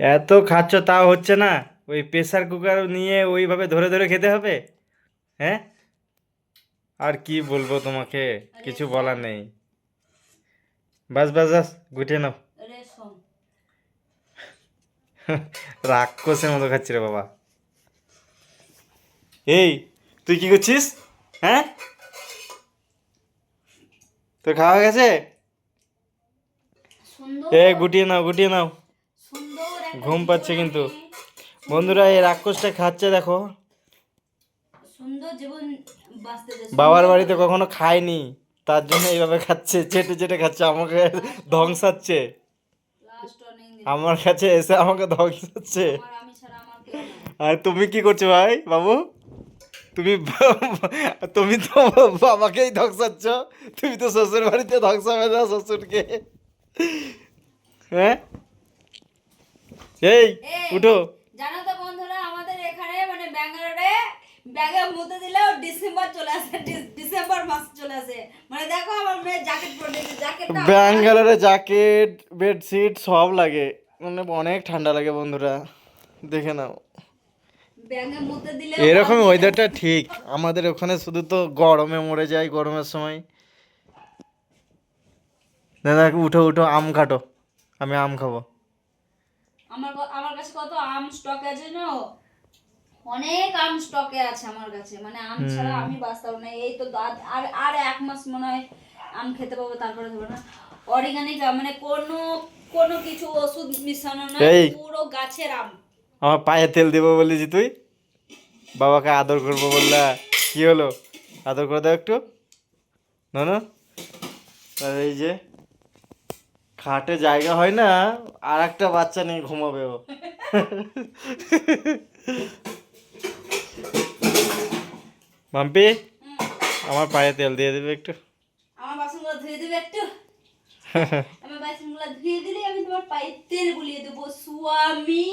এত খাচ্ছ তাও হচ্ছে না। ওই প্রেসার কুকার নিয়ে ওইভাবে ধরে ধরে খেতে হবে? হ্যাঁ? আর কি বলব তোমাকে? কিছু বলার নেই। বাস বাস বাস গুটিয়ে নাও। রাক্ষসের মতো খাচ্ছি রে বাবা। এই তুই কি করছিস? হ্যাঁ? তোর খাওয়া গেছে? এ গুটিয়ে নাও গুটিয়ে নাও। ঘুম পাচ্ছে কিন্তু। বন্ধুরা এই রাক্ষসটা খাচ্ছে দেখো। সুন্দর জীবন বাবার বাড়িতে কখনো খায়নি তার জন্য এইভাবে খাচ্ছে চেটে চেটে খাচ্ছে আমাকে ধ্বংসাচ্ছে। আমার কাছে এসে আমাকে ধ্বংসাচ্ছে। আর তুমি কি করছ ভাই বাবু? তুমি তুমি তো বাবাকেই ধ্বংসাচ্ছ তুমি তো শ্বশুর বাড়িতে ধ্বংসাবে না শ্বশুরকে। হ্যাঁ? এই উঠো। জানো তো বন্ধুরা আমাদের এখানে মানে ব্যাঙ্গালোরে ব্যাগে মুতে দিলেও ডিসেম্বর চলে আসে ডিসেম্বর মাস চলে আসে। মানে দেখো আমার মেয়ে জ্যাকেট পরে জ্যাকেটটা ব্যাঙ্গালোরে জ্যাকেট বেডশিট সব লাগে। মানে অনেক ঠান্ডা লাগে বন্ধুরা দেখে নাও। ব্যাগে মুতে দিলে এরকম ওয়েদারটা ঠিক আমাদের ওখানে শুধু তো গরমে মরে যায় গরমের সময়। দাদা উঠো উঠো আম খাটো আমি আম খাব। আমার আমার কাছে কত আম স্টকে আছে না? অনেক আম স্টকে আছে আমার কাছে। মানে আম ছাড়া আমি বাঁচতাম না। এই তো আর আর এক মাস মনে হয় আম খেতে পাবো তারপরে দেবো না। অর্গানিক মানে কোনো কোনো কিছু ওষুধ মিশানো না পুরো গাছের আম। আমার পায়ে তেল দেবো বলেছি তুই? বাবাকে আদর করব বললা। কি হলো? আদর করে দাও একটু। না না এই যে খাটে জায়গা হয় না আর একটা বাচ্চা নিয়ে ঘুমাবে ও। মাম্পি আমার পায়ে তেল দিয়ে দেবে একটু। আমার বাসনগুলো ধুয়ে দেবে একটু। আমার বাসনগুলো ধুয়ে দিলে আমি তোমার পায়ে তেল বুলিয়ে দেবো। স্বামী